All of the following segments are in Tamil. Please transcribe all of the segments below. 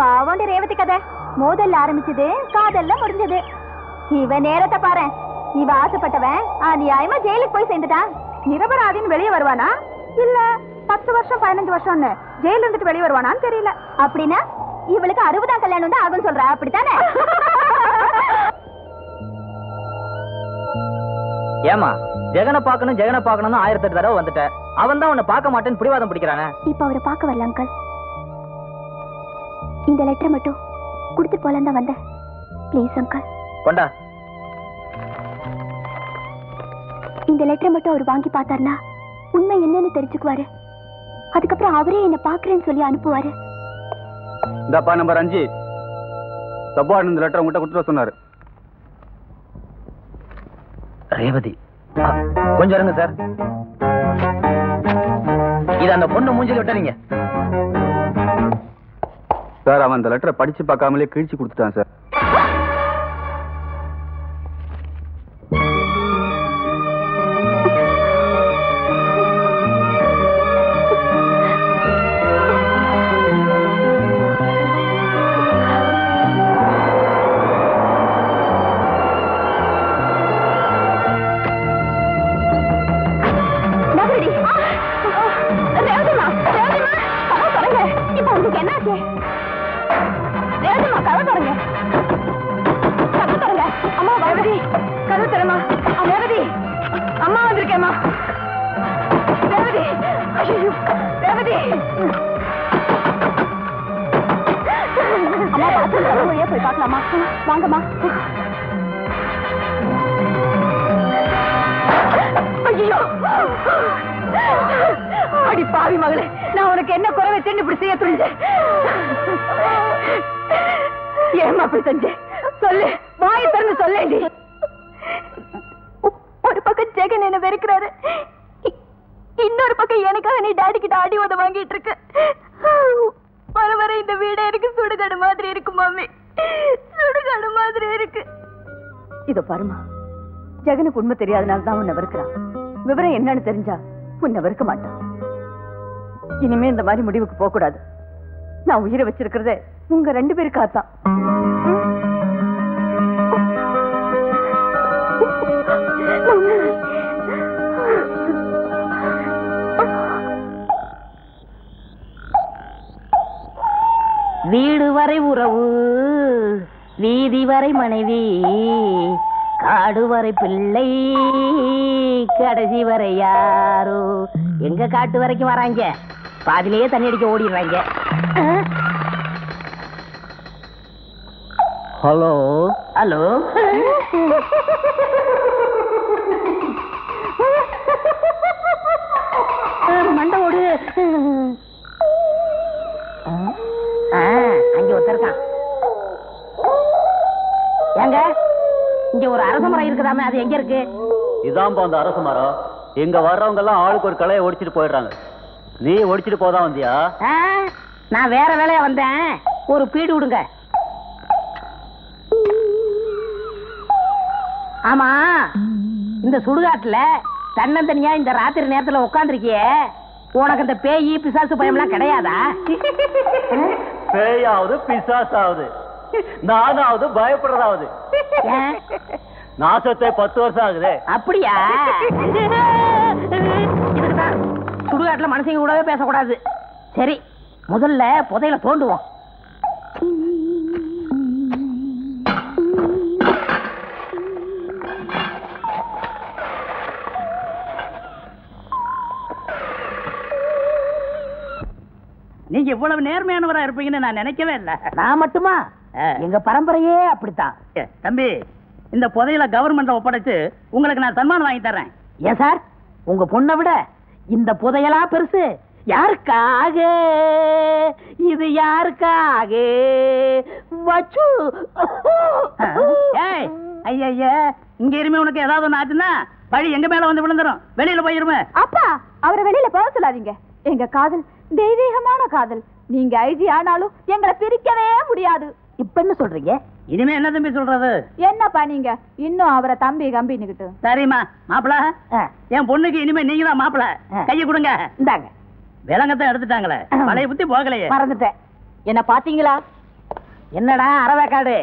பாவண்டி ரேவதி கதை. மோதல்ல ஆரம்பிச்சது காதல்ல முடிஞ்சது. இவ நேரத்தை பாரு. இவ ஆசைப்பட்டவன் அநியாயமா ஜெயிலுக்கு போய் சேர்ந்துட்டான். நிரபராதின்னு வெளியே வருவானா? இல்ல பத்து வருஷம் பதினஞ்சு வருஷம்னு ஜெயில இருந்துட்டு வெளியே வருவானான்னு தெரியல. அப்படின்னா இவளுக்கு அறுபதாம் கல்யாணம் தான் ஆகும் சொல்றா. அப்படித்தானே? ஏமா ஜெகனை பார்க்கணும் ஜெகனை பார்க்கணும்னு ஆயிரத்தி எட்டு தடவை வந்துட்ட. அவன் தான் உன்னை பார்க்க மாட்டேன்னு பிடிவாதம் பிடிக்கிறானே. இப்ப அவரை பார்க்க வரல அங்கிள் இந்த லெட்டர் மட்டும் கொடுத்துட்டு போலாம் தான் வந்தேன். ப்ளீஸ் அங்கிள் கொண்டா. இந்த லெட்டரை மட்டும் அவர் வாங்கி பார்த்தாருனா உண்மை என்னன்னு தெரிஞ்சுக்குவாரு. அதுக்கப்புறம் அவரே என்ன பாக்குறேன்னு சொல்லி அனுப்புவாரு. இந்தாப்பா நம்பர் அஞ்சு. சப்பார்டன் இந்த லெட்டர் உங்ககிட்ட கொடுத்துட்டு சொன்னாரு. ரேவதி கொஞ்சம் இருங்க சார் இது அந்த பொண்ணு மூஞ்சில விட்டுறீங்க சார் அவன் அந்த லெட்டரை படிச்சு பார்க்காமலே கிழிச்சு கொடுத்துட்டான் சார். ரேவதி அம்மா பார்த்து வழியா போய் பார்க்கலாமா? வாங்கம்மா. ஐயோ அடி பாவி மகளே நான் உனக்கு என்ன குறை வச்சேன்னு இப்படி செய்ய துணிஞ்சேன் ஏமா அப்படி செஞ்சேன் சொல்லு வாயை திறந்து சொல்லேண்டி. ஒரு பக்கம் ஜெகன் என்ன வெறுக்கிறாரு. இன்னொரு பக்கம் எனக்காக நீ டாடி கிட்ட அடி உத வாங்கிட்டு இருக்க. வர வர இந்த வீடு எனக்கு சுடுகாடு மாதிரி இருக்கு மாமி சுடுகாடு மாதிரி இருக்கு. இதோ பாருமா ஜெகனுக்கு உண்மை தெரியாதனால தான் உன்னை வெறுக்கிறான். விவரம் என்னன்னு தெரிஞ்சா உன்னை வெறுக்க மாட்டான். இனிமே இந்த மாதிரி முடிவுக்கு போக கூடாது நான் உயிரை வச்சிருக்கிறதே உங்க ரெண்டு பேருக்காத்தான் வீடு வரை உறவு வீதி வரை மனைவி காடு வரை பிள்ளை கடைசி வரை யாரோ? எங்க காட்டு வரைக்கும் வராங்க? பாதிலேயே தண்ணி அடிக்க ஓடிடுறாங்க. ஹலோ? ஹலோ? மண்டை ஓடு. இங்க ஒரு அரச மரம் இருக்குதாமே அது எங்க இருக்கு? இதான்பா அந்த அரச மரம். இங்க வர்றவங்க எல்லாம் ஆளுக்கு ஒரு கலையை ஒடிச்சிட்டு போயிடுறாங்க. நீ ஒடிச்சிட்டு போதான் வந்தியா? நான் வேற வேலையா வந்தேன். ஒரு பீடு விடுங்க. ஆமா இந்த சுடுகாட்டுல தன்னந்தனியா இந்த ராத்திரி நேரத்துல உட்காந்துருக்கியே உனக்கு இந்த பேயி பிசாசு பயம்லாம் கிடையாதா? பேயாவது பிசாசாவது. நானாவது பயப்படுறதாவது? நாசத்தை பத்து வருஷம் ஆகுது. அப்படியா? சுடுகாட்டுல மனுஷங்க கூடவே பேசக்கூடாது. சரி முதல்ல புதையில தோண்டுவோம். நீங்க இவ்வளவு நேர்மையானவரா இருப்பீங்கன்னு நான் நினைக்கவே இல்ல. நான் மட்டுமா? எங்க பரம்பரையே அப்படித்தான். ஏ, தம்பி இந்த புதையில கவர்மெண்ட்ல ஒப்படைச்சு உங்களுக்கு நான் சன்மானம் வாங்கி தர்றேன். ஏன் சார்? உங்க பொண்ணை விட இந்த புதையலா பெருசு? யாருக்காக? இது யாருக்காக? வச்சு. ஏய் ஐயா இங்க இருமே உனக்கு ஏதாவது ஒண்ணு ஆச்சுன்னா பழி எங்க மேல வந்து விழுந்துரும்? வெளியில போயிருமே. அப்பா அவரை வெளியில போக சொல்லாதீங்க. எங்க காதல் தெய்வீகமான காதல். நீங்க ஐஜி ஆனாலும் எங்களை பிரிக்கவே முடியாது. இப்ப என்ன சொல்றீங்க? இனிமே என்ன தம்பி சொல்றது? என்னப்பா நீங்க? இன்னும் அவரை தம்பி கம்பின்னுகிட்டு சரிம்மா மாப்பிள. என் பொண்ணுக்கு இனிமே நீங்க தான் மாப்பிள. கையை கொடுங்க. இந்தாங்க. விலங்கத்தான் எடுத்துட்டாங்களே. பழைய புத்தி போகலையே. மறந்துட்டேன். என்ன பாத்தீங்களா என்னடா அரவேக்காடு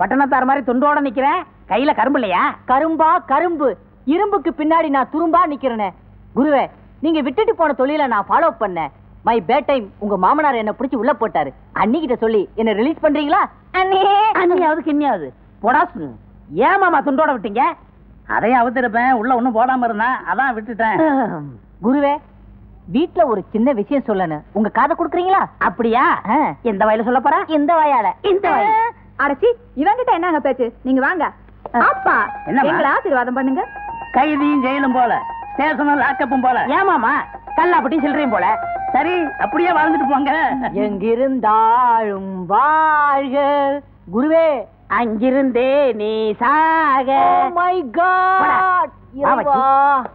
பட்டணத்தார் மாதிரி துண்டோட நிக்கிறேன். கையில கரும்பு இல்லையா? கரும்பா கரும்பு. இரும்புக்கு பின்னாடி நான் துரும்பா நிக்கிறேனே. குருவே நீங்க விட்டுட்டு போன தொழில நான் ஃபாலோ பண்ணேன். மை பேட் டைம் உங்க மாமனார் என்ன பிடிச்சி உள்ள போட்டாரு. அன்னிக்கிட்ட சொல்லி என்ன ரிலீஸ் பண்றீங்களா? அண்ணே. அண்ணியாவது கிண்ணியாவது. போடாசு ஏன் மாமா துண்டோட விட்டீங்க? அதையும் அவுத்திருப்பேன். உள்ள ஒண்ணும் போடாம இருந்தேன் அதான் விட்டுட்டேன். குருவே வீட்ல ஒரு சின்ன விஷயம் சொல்லணும். உங்க காதை கொடுக்குறீங்களா? அப்படியா? எந்த வயல சொல்ல போற? இந்த வாயால. இந்த வாய். அடச்சி இவங்கிட்ட என்னங்க பேச்சு? நீங்க வாங்க. அப்பா என்னம்மா? எங்களை ஆசீர்வாதம் பண்ணுங்க. கைதியும் ஜெயிலும் போல. ஸ்டேஷனும் லாக்கப்பும் போல. ஏன் மாமா? கல்லாப்பட்டி சில்லறையும் போல. சரி அப்படியே வாழ்ந்துட்டு போங்க. எங்கிருந்தாலும் வாழ்க. குருவே அங்கிருந்தே நீ சாக. மை காட் வா, வச்சு.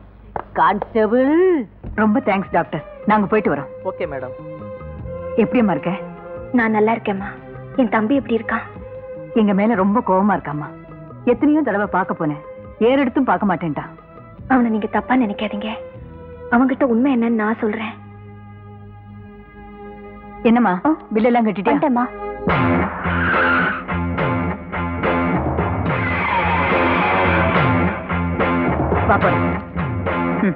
கான்ஸ்டபிள். ரொம்ப தேங்க்ஸ் டாக்டர். நாங்க போயிட்டு வரோம். Okay madam. எப்படியம்மா இருக்க? நான் நல்லா இருக்கேம்மா. என் தம்பி எப்படி இருக்கான்? எங்க மேல ரொம்ப கோவமா இருக்காம்மா. எத்தனையோ தடவை பார்க்க போனேன். ஏறெடுத்தும் பார்க்க மாட்டேன்டா அவனை நீங்க தப்பா நினைக்காதீங்க. அவன்கிட்ட உண்மை என்னன்னு நான் சொல்றேன். என்னம்மா? பில்லெல்லாம் கட்டிட்டியா? வந்துட்டேம்மா. பாப்பா தேங்க்யூ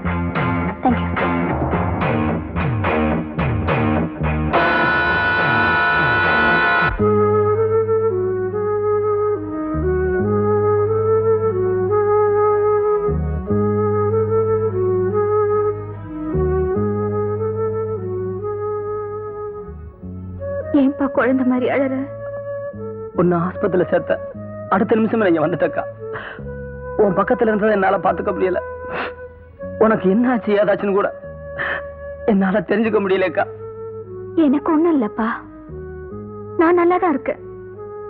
மாதிரி அழற. உன்னை ஆஸ்பத்திரியில சேர்த்த. அடுத்த நிமிஷமே நீங்க வந்துட்டக்கா. உன் பக்கத்துல இருந்ததை என்னால பாத்துக்க முடியல. உனக்கு என்ன ஆச்சு ஏதாச்சுன்னு கூட. என்னால தெரிஞ்சுக்க முடியலக்கா. எனக்கு ஒண்ணும் இல்லப்பா. நான் நல்லா தான் இருக்கேன்.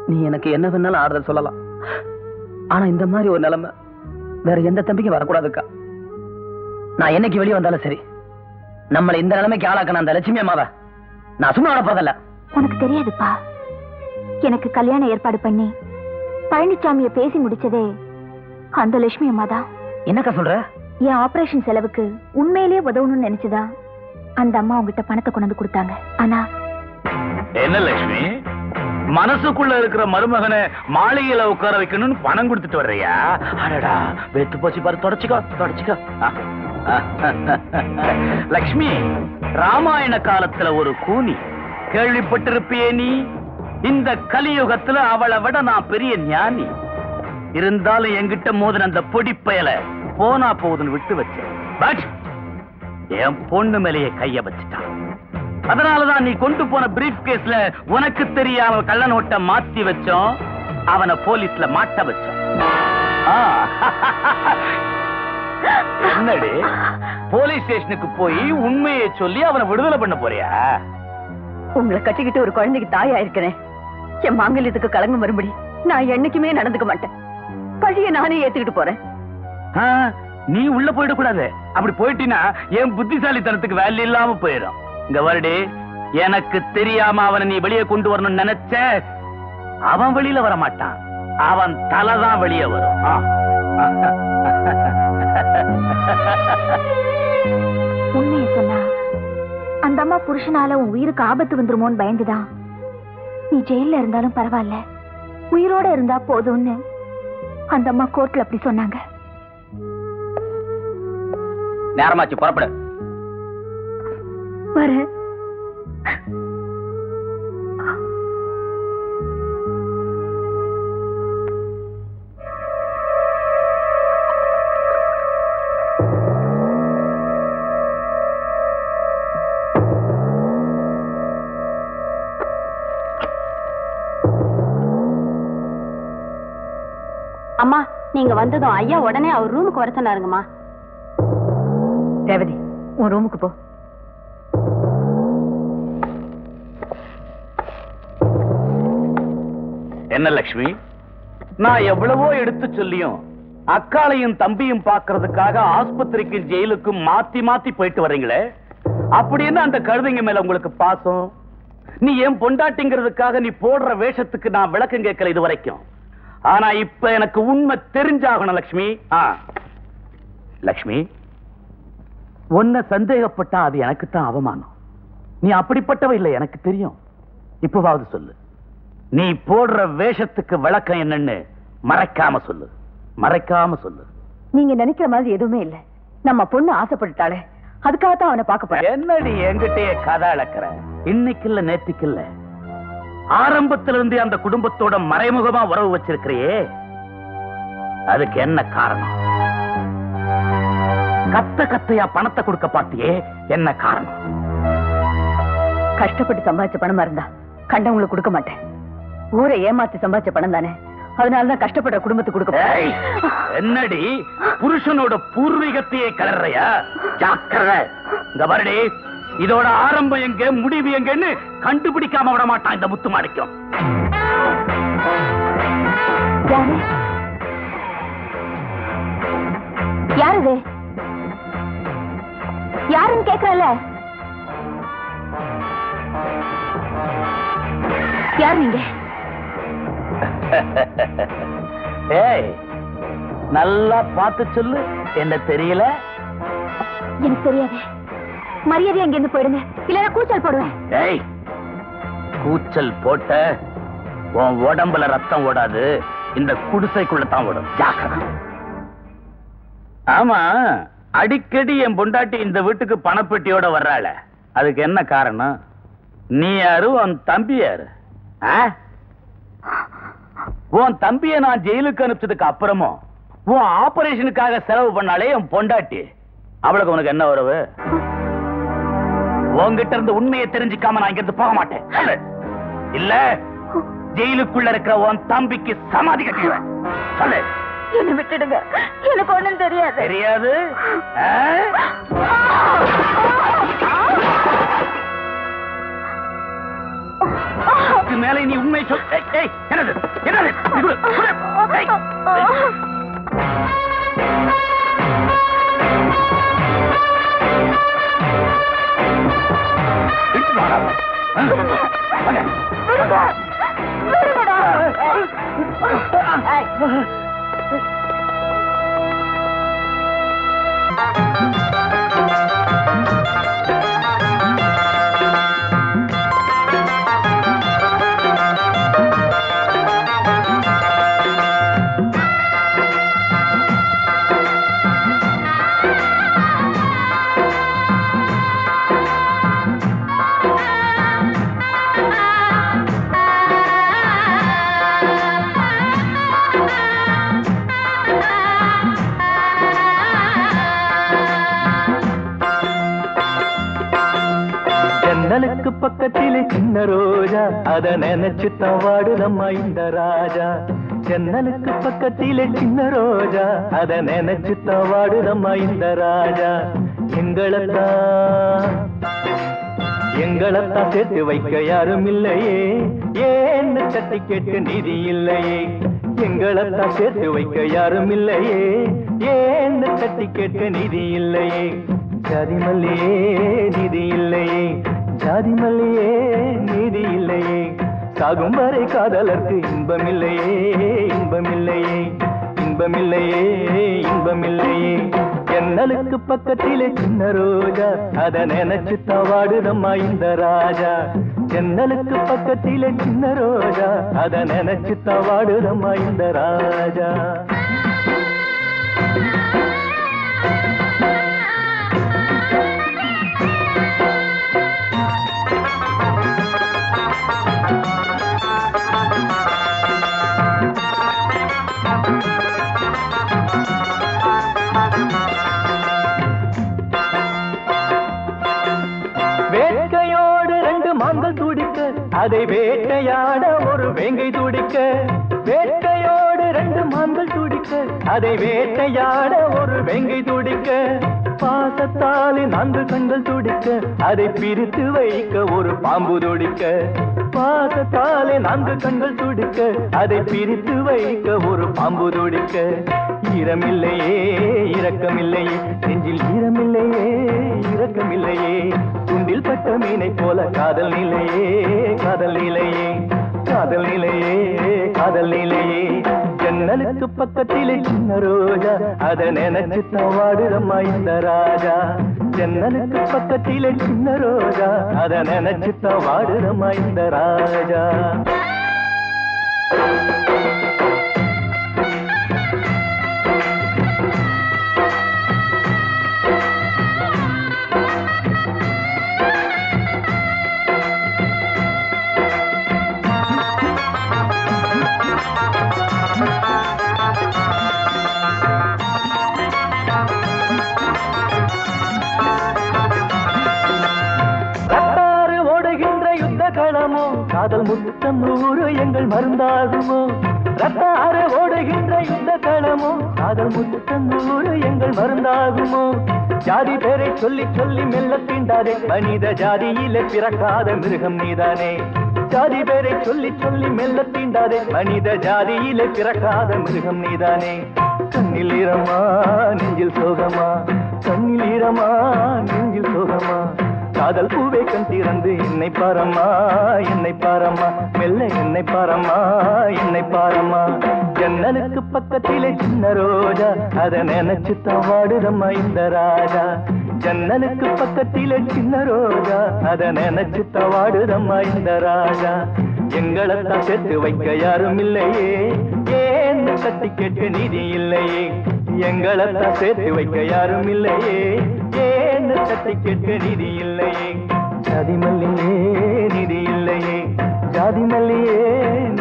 நீ எனக்கு என்ன வேணாலும் ஆறுதல் சொல்லலாம். ஆனா இந்த மாதிரி ஒரு நிலைமை வேற எந்த தம்பிக்கும் வரக்கூடாதுக்கா. நான் என்னைக்கு வெளியே வந்தாலும் சரி. நம்மளை இந்த நிலைமைக்கு ஆளாக்கணும் அந்த லட்சுமி அம்மாவை நான் சும்மா விட போறதில்ல. உனக்கு தெரியாதுப்பா. எனக்கு கல்யாணம் ஏற்பாடு பண்ணி பழனிசாமிய பேசி முடிச்சதே அந்த லட்சுமி அம்மா தான். என்னக்கா சொல்ற? என் ஆபரேஷன் செலவுக்கு உண்மையிலேயே உதவணும்னு நினைச்சுதா அந்த அம்மா உங்ககிட்ட பணத்தை கொண்டு வந்து கொடுத்தாங்க. ஆனா என்ன லட்சுமி? மனசுக்குள்ள இருக்கிற மருமகனை மாளிகையில உட்கார வைக்கணும்னு பணம் கொடுத்துட்டு வர்றியா? அடடா வெத்து போச்சு பாரு தொடச்சுக்கோ தொடச்சுக்கோ. லக்ஷ்மி ராமாயண காலத்துல ஒரு கூனி கேள்விப்பட்டிருப்பியே நீ? இந்த கலியுகத்துல அவளை விட நான் பெரிய ஞானி. இருந்தாலும் என்கிட்ட மோதின அந்த பொடி பயல போனா போகுதுன்னு விட்டு வச்சேன். பட்! என் பொண்ணு மேலேயே கைய வச்சுட்டான் அதனாலதான் நீ கொண்டு போன பிரீஃப் கேஸ்ல உனக்கு தெரியாம கள்ள நோட்டை மாத்தி வச்சோம் அவனை போலீஸ்ல மாட்ட வச்சோம். என்னடி? போலீஸ் ஸ்டேஷனுக்கு போய் உண்மையை சொல்லி அவனை விடுதலை பண்ண போறியா? உங்களை கட்டிக்கிட்டு ஒரு குழந்தைக்கு தாயா இருக்கிறேன் என் மாங்கல்யத்துக்கு கலங்கம் வரும்படி நான் என்னைக்குமே நடந்துக்க மாட்டேன். பழிய நானே ஏத்துக்கிட்டு போறேன். நீ உள்ள போயிடக்கூடாது. அப்படி போயிட்டீங்கன்னா என் புத்திசாலித்தனத்துக்கு வேலை இல்லாம போயிடும். இங்க வருடி எனக்கு தெரியாம அவனை நீ வெளியே கொண்டு வரணும்னு நினைச்ச அவன் வெளியில வர மாட்டான் அவன் தலைதான் வெளியே வரும். அம்மா புருஷனால உன் உயிருக்கு ஆபத்து வந்துருமோன்னு பயந்துதான். நீ ஜெயில்ல இருந்தாலும் பரவாயில்ல. உயிரோட இருந்தா போதும்னு அந்த அம்மா கோர்ட்ல அப்படி சொன்னாங்க. நேரமாச்சு புறப்படு. வரேன். நீங்க வந்ததும் ஐயா உடனே அவர் ரூமுக்கு வர சொன்னாருங்கம்மா. ரேவதி உன் ரூமுக்கு போ. என்ன லக்ஷ்மி? நான் எவ்வளவோ எடுத்து சொல்லியும் அக்காளையும் தம்பியும் பார்க்கிறதுக்காக ஆஸ்பத்திரிக்கும் ஜெயிலுக்கும் மாத்தி மாத்தி போயிட்டு வர்றீங்களே? அப்படின்னு அந்த கழுதைங்க மேல உங்களுக்கு பாசம்? நீ ஏன் பொண்டாட்டிங்கிறதுக்காக நீ போடுற வேஷத்துக்கு நான் விளக்கம் கேட்கல இது வரைக்கும் ஆனா இப்ப எனக்கு உண்மை தெரிஞ்சாகணும் லக்ஷ்மி. ஆ. லக்ஷ்மி. உன்னை சந்தேகப்பட்டா அது எனக்கு தான் அவமானம். நீ அப்படிப்பட்டவ இல்லை எனக்கு தெரியும். இப்பவாவது சொல்லு. நீ போடுற வேஷத்துக்கு விளக்கம் என்னன்னு மறைக்காம சொல்லு. மறைக்காம சொல்லு. நீங்க நினைக்கிற மாதிரி எதுவுமே இல்ல. நம்ம பொண்ணு ஆசைப்பட்டுட்டாளே. அதுக்காகத்தான் அவனை பார்க்க போறேன். என்னடி என்கிட்டயே கதை அளக்கிற? இன்னைக்கு இல்ல நேத்துக்கு இல்ல. ஆரம்பத்துல இருந்து அந்த குடும்பத்தோட மறைமுகமா உறவு வச்சிருக்கிறியே அதுக்கு என்ன காரணம்? கத்த கத்தையா பணத்தை கொடுக்க பார்த்தியே என்ன காரணம்? கஷ்டப்பட்டு சம்பாதிச்ச பணமா இருந்தா கண்டவங்களுக்கு கொடுக்க மாட்டேன். ஊரை ஏமாத்தி சம்பாதிச்ச பணம் தானே. அதனாலதான் கஷ்டப்படுற குடும்பத்துக்கு கொடுக்க. என்னடி? புருஷனோட பூர்வீகத்தையே கலர்றையா? ஜாக்கிரதை. இந்த வருடி இதோட ஆரம்பம் எங்க முடிவு எங்கன்னு கண்டுபிடிக்காம விட மாட்டான் இந்த முத்து மாணிக்கம். யாரு? இது யாருன்னு கேக்குறல யார் நீங்க? ஏய் நல்லா பார்த்து சொல்லு. என்ன தெரியல? எனக்கு தெரியாது. மரியாதை அங்க இருந்து போயிடுங்க. இல்லைன்னா கூச்சல் போடுவேன். ஏய் கூச்சல் போட்ட உன் உடம்புல ரத்தம் ஓடாது. இந்த குடிசைக்குள்ள தான் ஓடும். ஜாக்கிரதை. ஆமா அடிக்கடி என் பொண்டாட்டி இந்த வீட்டுக்கு பணப்பெட்டியோட வர்றாள. அதுக்கு என்ன காரணம்? நீ யாரு உன் தம்பி யாரு? உன் தம்பிய நான் ஜெயிலுக்கு அனுப்பிச்சதுக்கு அப்புறமும் உன் ஆபரேஷனுக்காக செலவு பண்ணாலே என் பொண்டாட்டி. அவளுக்கு உனக்கு என்ன உறவு? உன்கிட்ட இருந்து உண்மையை தெரிஞ்சுக்காம நான் இங்கிருந்து போக மாட்டேன். இல்ல ஜெயிலுக்குள்ள இருக்கிற உன் தம்பிக்கு சமாதி சொல்லு. என்ன விட்டுடுங்க. எனக்கு ஒண்ணும் தெரியாது. தெரியாது? மேல நீ உண்மை சொல். என்னது? என்னது? இட்டு அத நினைச்சு வாடுதம்மா இந்த ராஜா. ஜன்னலுக்கு பக்கத்திலே சின்ன ரோஜா. அத நினைச்சு வாடுதம்மா இந்த ராஜா. எங்களைத்தான் எங்களைத்தான் சேர்த்து வைக்க யாரும் இல்லையே. ஏன்னு தட்டி கேட்டு நிதி இல்லையே? எங்களைத்தான் சேர்த்து வைக்க யாரும் இல்லையே. ஏன்னு தட்டி கேட்க நிதி இல்லையே? ஜாதி நிதி இல்லையே. ஜாதி மல்லியே நீதி இல்லையே. சாகும் வரை காதலர்க்கு இன்பமில்லையே இன்பமில்லையே இன்பமில்லையே இன்பமில்லையே. இன்பம் ஜன்னலுக்கு பக்கத்திலே சின்ன ரோஜா அத நினைச்சு தவாடுதம்மா இந்த ராஜா. ஜன்னலுக்கு பக்கத்திலே சின்ன ரோஜா அத நினைச்சு தவாடுதம்மா இந்த ராஜா. வேட்கையோடு ரெண்டு மான்கள் துடிக்க அதை வேட்டையாட ஒரு வேங்கை துடிக்க. வேட்கையோடு ரெண்டு மான்கள் துடிக்க அதை வேட்டையாட ஒரு வேங்கை துடிக்க. பாசத்தாலே நான்கு கண்கள் துடிக்க அதை பிரித்து வைக்க ஒரு பாம்பு துடிக்க. பாசத்தாலே நான்கு கண்கள் துடிக்க அதை பிரித்து வைக்க ஒரு பாம்பு துடிக்க. இரமில்லையே இரக்கமில்லையே நெஞ்சில் ஈரமில்லையே இரக்கமில்லையே. குண்டில் பட்ட மீனை போல காதல் நிலையே காதல் நிலையே காதல் நிலையே காதல் நிலையே. ஜன்னலுக்கு பக்கத்திலே சின்ன ரோஜா அத நினைச்சு தவாடுதம்மா இந்த ராஜா. ஜன்னலுக்கு பக்கத்திலே சின்ன ரோஜா. அதை நினைச்சுத்தான் வாடுறமா இந்த ராஜா. எங்கள் மருந்தாகுமோ? ரத்தார ஓடுகின்ற இந்த களமோ? காதல் முத்து தன்னூறு எங்கள் மருந்தாகுமோ? ஜாதி பேரை சொல்லி சொல்லி மெல்ல தீண்டாதே. மனித ஜாதியிலே பிறக்காத மிருகம் நீதானே. ஜாதி பேரை சொல்லி சொல்லி மெல்ல தீண்டாதே. மனித ஜாதியிலே பிறக்காத மிருகம் நீதானே. கண்ணில் ஈரமா நெஞ்சில் சோகமா? கண்ணில் ஈரமா நெஞ்சில் சோகமா? காதல் பூவை கண் திறந்து என்னை பாரம்மா என்னை பாரம்மா. மெல்ல என்னை பாரம்மா என்னை பாரம்மா. ஜன்னலுக்கு பக்கத்திலே சின்ன ரோஜா அதை நினைச்சு தவாடுதம்மா இந்த ராஜா. ஜன்னலுக்கு பக்கத்திலே சின்ன ரோஜா அதை நினைச்சு தவாடுதம்மா இந்த ராஜா. எங்களைத்தான் சேர்த்து வைக்க யாரும் இல்லையே ஏன் கட்டி கேட்க நிதி இல்லையே? எங்களைத்தான் சேர்த்து வைக்க யாரும் இல்லையே ஏன்னு கட்டி கேட்க நிதி இல்லையே. ஜாதி மல்லியே நிதி இல்லையே. ஜாதி மல்லியே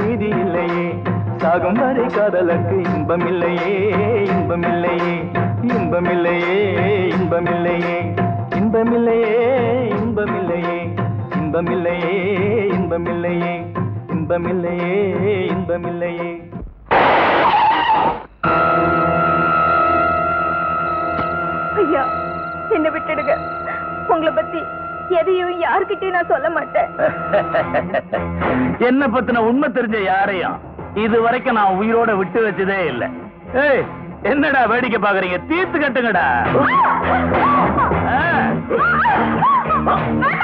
நிதி இல்லையே. சாகும் வரை காதலுக்கு இன்பம் இல்லையே இன்பம் இல்லையே. இன்பம் இல்லையே இன்பம் இல்லையே. இன்பம் இல்லையே இன்பம் இல்லையே. இன்பம் இல்லையே இன்பம் இல்லையே. இன்பம் இல்லையே இன்பம் இல்லையே. என்ன விட்டுடுங்க. உங்களை பத்தி எதையும் யாருக்கிட்டையும் நான் சொல்ல மாட்டேன். என்ன பத்தின உண்மை தெரிஞ்ச யாரையும் இது வரைக்கும் நான் உயிரோட விட்டு வச்சதே இல்ல. ஏய் என்னடா வேடிக்கை பாக்குறீங்க? தீர்த்து கட்டுங்கடா.